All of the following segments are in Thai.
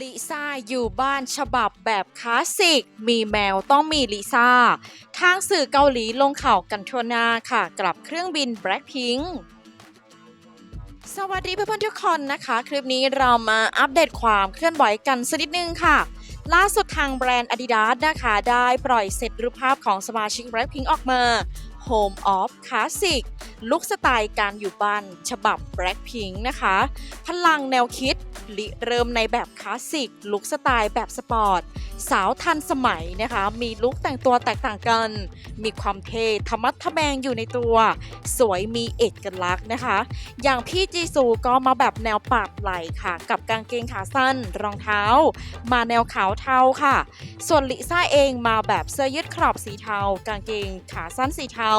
ลิซ่าอยู่บ้านฉบับแบบคลาสสิก มีแมวต้องมีลิซ่า ทางสื่อเกาหลีลงข่าวกันทั่วหน้าค่ะ กลับเครื่องบิน Blackpink สวัสดีเพื่อนๆทุกคนนะคะ คลิปนี้เรามาอัปเดตความเคลื่อนไหวกันสักนิดนึงค่ะ ล่าสุดทางแบรนด์ Adidas นะคะ ได้ปล่อยเซตรูปภาพของสมาชิก Blackpink ออกมา Home of Classic ลุคสไตล์การอยู่บ้านฉบับ Blackpink นะคะ พลังแนวคิดริเริ่มในแบบคลาสสิกลุคสไตล์แบบสปอร์ต สาวทันสมัยนะคะ มีลุคแต่งตัวแตกต่างกัน มีความเท่ธรรมัดทะแมงอยู่ในตัว สวยมีเอกลักษณ์นะคะ อย่างพี่จีซูก็มาแบบแนวปาดไหล่ค่ะ กับกางเกงขาสั้น รองเท้า มาแนวขาวเทาค่ะ ส่วนลิซ่าเองมาแบบเสื้อยืดขอบสีเทา กางเกงขาสั้นสีเทา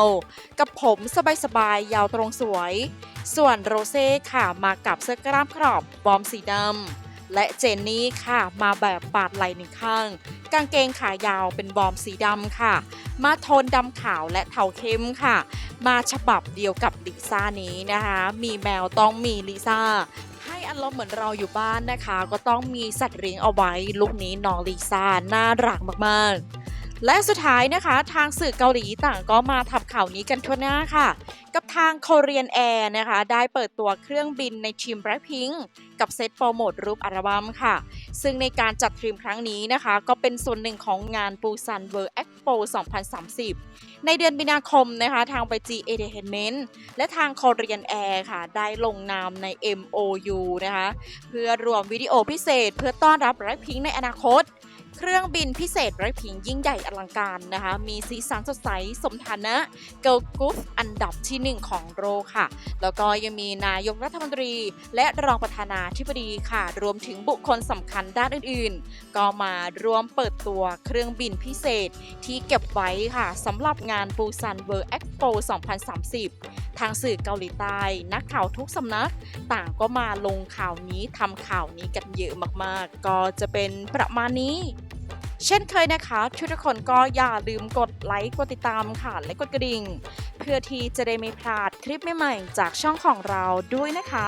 กับผมสบายๆ ยาวตรงสวย ส่วนโรเซ่ค่ะมากับเสื้อกล้ามขอบบอมสีดำและเจนนี่ค่ะมาแบบปาดไหล่หนึ่งข้าง กางเกงขายาวเป็นบอมสีดำค่ะ มาโทนดำขาวและเทาเข้มค่ะ มาฉบับเดียวกับลิซ่านี้นะคะ มีแมวต้องมีลิซ่าให้อารมณ์เหมือนเราอยู่บ้านนะคะ ก็ต้องมีสัตว์เลี้ยงเอาไว้ ลุคนี้น้องลิซ่าน่ารักมากๆ และสุดท้ายนะคะ ทางสื่อเกาหลีต่างก็มาทำข่าวนี้กันทั่วหน้าค่ะ กับทาง Korean Air นะคะ ได้เปิดตัวเครื่องบินในทีม Blackpink กับเซตโปรโมทรูปอัลบั้มค่ะ ซึ่งในการจัดทริมครั้งนี้นะคะ ก็เป็นส่วนหนึ่งของงานปูซันเวิร์ Expo 2030 ในเดือนมีนาคมนะคะ ทาง YG Entertainment และทาง Korean Air ค่ะ ได้ลงนามใน MOU นะคะ เพื่อรวมวิดีโอพิเศษ เพื่อต้อนรับ Blackpink ในอนาคต เครื่องบินพิเศษไรพิงยิ่งใหญ่อลังการนะคะ มีสีสันสดใสสมฐานะเกิลก o ฟอันดับที่ 1 ของโลกค่ะ แล้วก็ยังมีนายกรัฐมนตรี และรองประธานาธิบดีค่ะ รวมถึงบุคคลสำคัญด้านอื่นๆ ก็มาร่วมเปิดตัวเครื่องบินพิเศษที่เก็บไว้ค่ะสำหรับงานปูซันเวิร์ e อ็กโป2030 ทางสื่อเกาหลีใต้ นักข่าวทุกสำนัก ต่างก็มาลงข่าวนี้ทำข่าวนี้กันเยอะมากๆ ก็จะเป็นประมาณนี้ เช่นเคยนะคะทุกคนก็อย่าลืมกดไลค์กดติดตามค่ะและกดกระดิ่ง เพื่อที่จะได้ไม่พลาดคลิปใหม่ๆจากช่องของเราด้วยนะคะ